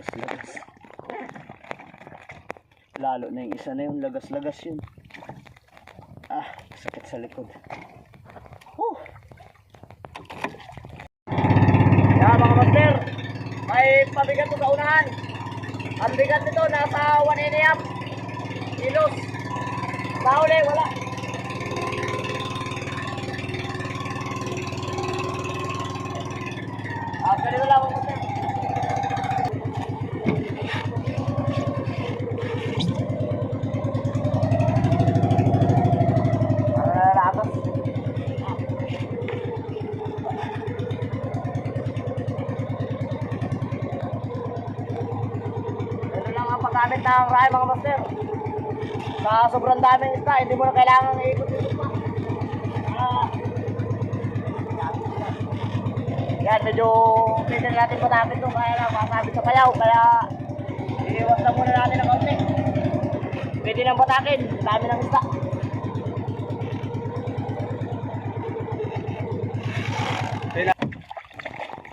Lagas-lagas. Lalo na yung isa na yung lagas-lagas yun. Ah, sakit sa likod. Whew. Kaya mga master, may pabigat to sa unahan. Ang bigat nito nasa 1 and a half kilos. Wala. Ah, ganito lang mga master. Para nalalakas. Ito lang ang rahay mga master. Sa sobrang daming isda, hindi mo na kailangan ikot-ikot pa. Ah. Yan, medyo pwede na natin patapit ito. Kaya lang, makakabit sa kayaw. Kaya, iiwas na muna natin ng kaunti. Pwede nang patakin. Dami ng isda.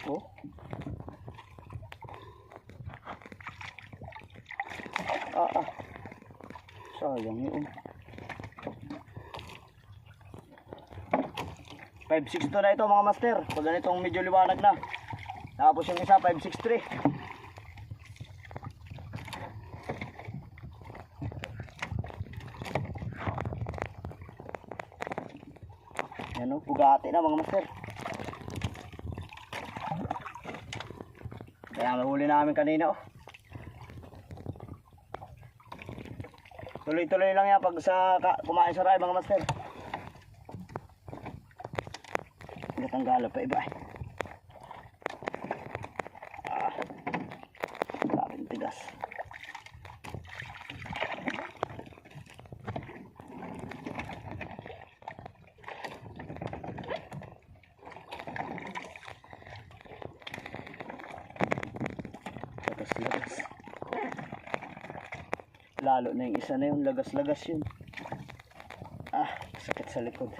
Oh. Ah, ah. Sayang yun. 562 na ito mga master. Pag ganitong medyo liwanag na. Tapos yung isa 563. Yan o, bugati na mga master. Kaya nahuli namin kanina oh. Tuloy-tuloy lang yan pag sa kumain sa ray mga master. Natanggala pa iba. Ah. Grabe yung tigas. Lagas-lagas. Lalo na yung isa na yung lagas-lagas yun. Ah, sakit sa likod.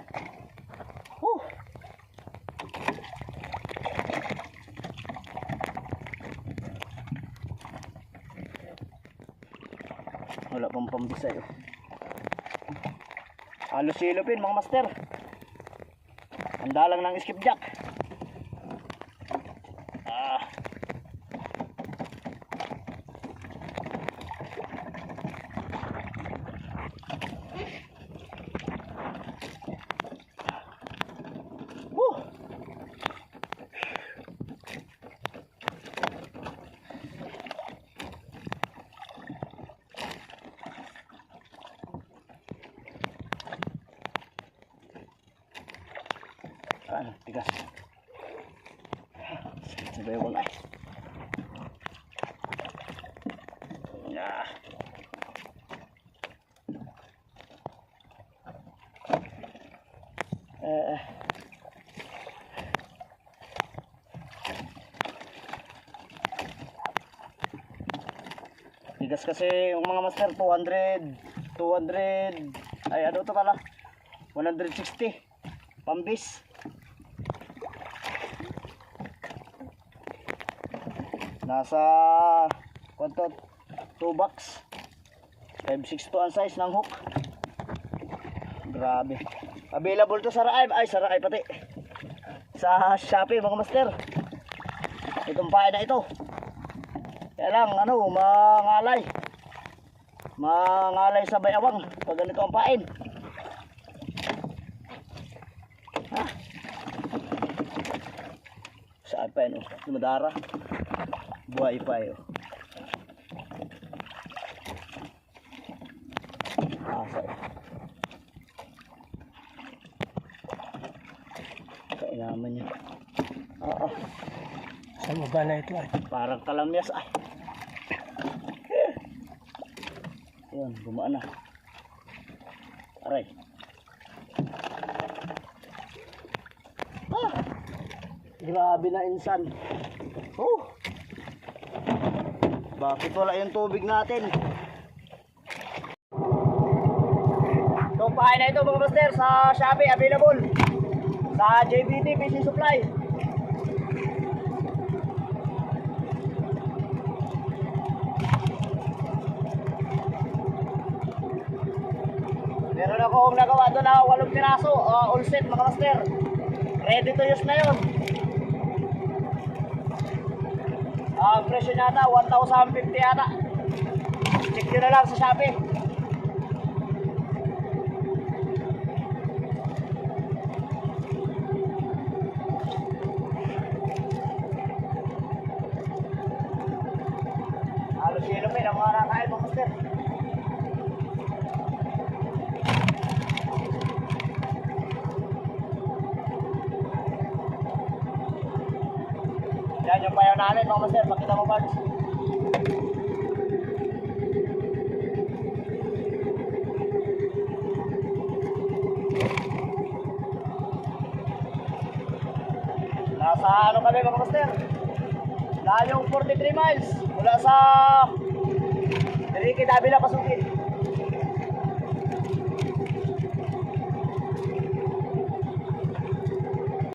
Wala pang pambisay oh. Halos silupin mga master. Handa lang ng skipjack. Ah. Whew. Ano, tigas. Sakit sa bayo ko na eh. Ah. Eh, Tigas kasi yung mga master 200 200 ay ano to pala 160 pambis nasa kwanto 2 bucks. 562 ang size ng hook. Grabe. Available to sa Raay ay sa Raay pati. Sa Shopee mga master. Itong pain na ito. Kaya lang ano mangalay. Mangalay sa bayawang pag ganito ang pain. Ha? Saan pa yun? Dumadara buhay pa yun asa eh kainaman niya oo Saan mo ba na ito ay? Parang kalamyas ay. Yun, gumaan na. Aray. Ah! Grabe na insan. Oh! Bakit wala yung tubig natin? Itong pahay na ito mga master sa Shopee available sa JBT Fishing Supply. Meron akong nagawa doon na 8 piraso, uh, all set mga master. Ready to use na yun. Ang presyo niya ata, 1,050 yata. Check nyo na lang sa Shopee. Halos yelo pa ang mga nakain mga master. Namin mga master. Pakita mo Bards. Nasa ano kami mga master? Layong 43 miles mula sa Enrique Davila Pasukin.